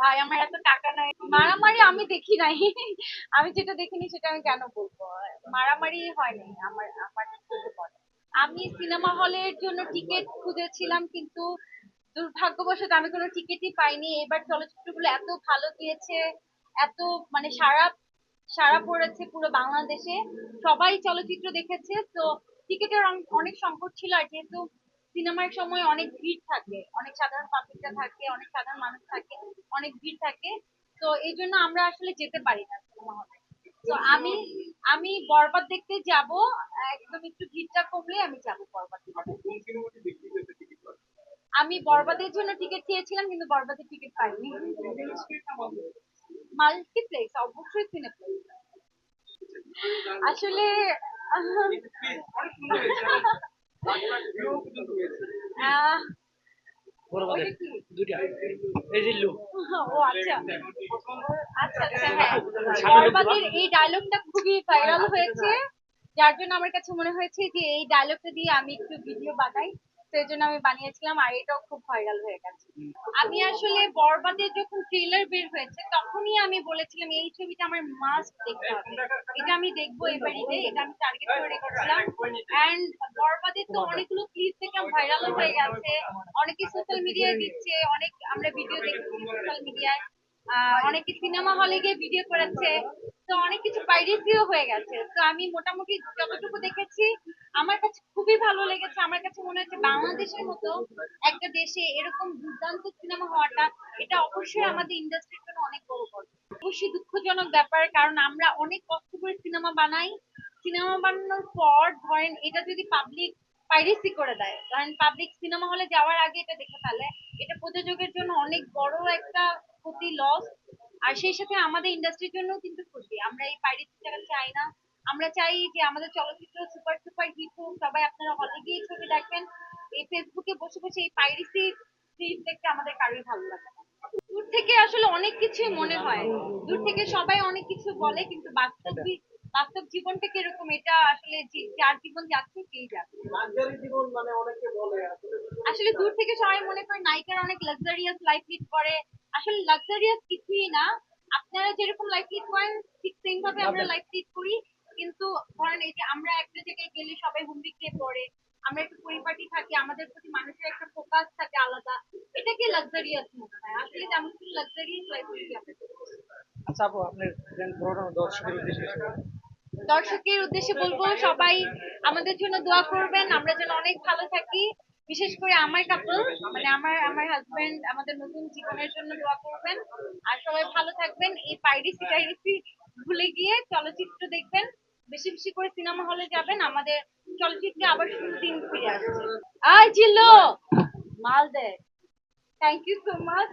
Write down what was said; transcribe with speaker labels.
Speaker 1: ভাই, আমার এত টাকা নাই। মারামারি আমি দেখি নাই। আমি যেটা দেখিনি সেটা আমি কেন বলব? মারামারি হয়নি আমার আমার আমি সিনেমা হলের জন্য টিকিট খুঁজেছিলাম, কিন্তু দুর্ভাগ্যবশত আমি কোনো টিকিটই পাইনি। এবার চলচ্চিত্রগুলো এত ভালো দিয়েছে, এত মানে সারা সারা পড়েছে পুরো বাংলাদেশে। সবাই চলচ্চিত্র দেখেছে, তো টিকিটের অনেক সংকট ছিল আর যেহেতু সিনেমার সময় অনেক ভিড় থাকে অনেক সাধারণ পাবলিকরা থাকে অনেক সাধারণ মানুষ থাকে অনেক ভিড় থাকে। তো এই জন্য আমরা আসলে যেতে পারি না সিনেমা হলে। তো আমি আমি বরবাদ দেখতে যাব একদম একটু ভিড়টা কমলে আমি যাব বরবাদ আমি বরবাদের জন্য টিকিট চেয়েছিলাম কিন্তু বরবাদের টিকিট পাইনি। মাল্টিপ্লেক্স অবশ্যই সিনেপ্লেক্স আসলে
Speaker 2: এই
Speaker 1: ও আচ্ছা। আচ্ছা আচ্ছা হ্যাঁ। ডায়লগটা খুবই ভাইরাল হয়েছে। যার জন্য আমার কাছে মনে হয়েছে যে এই ডায়লগটা দিয়ে আমি একটু ভিডিও বানাই। এই জন্য আমি বানিয়েছিলাম আর এটাও খুব ভাইরাল হয়ে গেছে। আমি আসলে বরবাদের যখন ট্রেলার বের হয়েছে তখনই আমি বলেছিলাম এই ছবিটা আমার মাস্ট দেখতে হবে। এটা আমি দেখব এবারে এটা আমি টার্গেট করে রেখেছিলাম। এন্ড বরবাদের তো অনেকগুলো ক্লিপ থেকে ভাইরাল হয়ে গেছে। অনেকে সোশ্যাল মিডিয়ায় দিচ্ছে অনেক আমরা ভিডিও দেখেছি সোশ্যাল মিডিয়ায় অনেকে সিনেমা হলে গিয়ে ভিডিও করেছে তো অনেক কিছু পাইরেসিও হয়ে গেছে। তো আমি মোটামুটি যতটুকু দেখেছি, আমার কাছে খুবই ভালো লেগেছে। আমার কাছে মনে হচ্ছে বাংলাদেশের মতো একটা দেশে এরকম দুর্দান্ত সিনেমা হওয়াটা, এটা অবশ্যই আমাদের ইন্ডাস্ট্রির জন্য অনেক বড় কথা অবশ্যই দুঃখজনক ব্যাপার, কারণ আমরা অনেক কষ্ট করে সিনেমা বানাই। সিনেমা বানানোর পর ধরেন এটা যদি পাবলিক পাইরেসি করে দেয়, ধরেন পাবলিক সিনেমা হলে যাওয়ার আগে এটা দেখে ফেলে, এটা প্রযোজকের জন্য অনেক বড় একটা ক্ষতি লস আর সেই সাথে আমাদের ইন্ডাস্ট্রির জন্য কিন্তু ক্ষতি। আমরা এই পাইরেসিটা চাই না। আমরা চাই যে আমাদের চলচ্চিত্র সুপার সুপার হিট হোক। সবাই আপনারা হলে গিয়ে ছবি দেখেন এই ফেসবুকে বসে বসে এই পাইরেসি ক্লিপ দেখতে আমাদের কারোই ভালো লাগে না। দূর থেকে আসলে অনেক কিছুই মনে হয়। দূর থেকে সবাই অনেক কিছু বলে কিন্তু বাস্তব বাস্তব জীবনটা কীরকম? এটা আসলে যার জীবন যাচ্ছে সেই যাচ্ছে।
Speaker 3: লাক্সারি জীবন মানে অনেকে বলে আসলে
Speaker 1: আসলে দূর থেকে সবাই মনে করে নায়িকারা অনেক লাক্সারিয়াস লাইফ লিড করে। আসলে লাক্সারিয়াস কিছুই না। আপনারা যেরকম লাইফ লিড করেন ঠিক সেম ভাবে আমরা লাইফ লিড করি। কিন্তু ধরেন এই যে আমরা একটা জায়গায় গেলে সবাই হুমড়ি খেয়ে পড়ে আমরা একটু পরিপাটি থাকি আমাদের প্রতি মানুষের একটা ফোকাস থাকে আলাদা। এটাকে লাক্সারিয়াস মনে হয়? আসলে তেমন কিছু লাক্সারিয়াস লাইফ লিড
Speaker 2: আচ্ছা আপু আপনার দর্শকের উদ্দেশ্যে।
Speaker 1: দর্শকের উদ্দেশ্যে বলব সবাই আমাদের জন্য দোয়া করবেন। আমরা যেন অনেক ভালো থাকি। বিশেষ করে আমার কাপল মানে আমার আমার হাজবেন্ড আমাদের নতুন জীবনের জন্য দোয়া করবেন। আর সবাই ভালো থাকবেন। এই পাইরেসি টাইরেসি ভুলে গিয়ে চলচ্চিত্র দেখবেন। বেশি বেশি করে সিনেমা হলে যাবেন। আমাদের চলচ্চিত্রে আবার শুধু দিন ফিরে আসছে। আয় জিল্লো! মাল দে। Thank you so much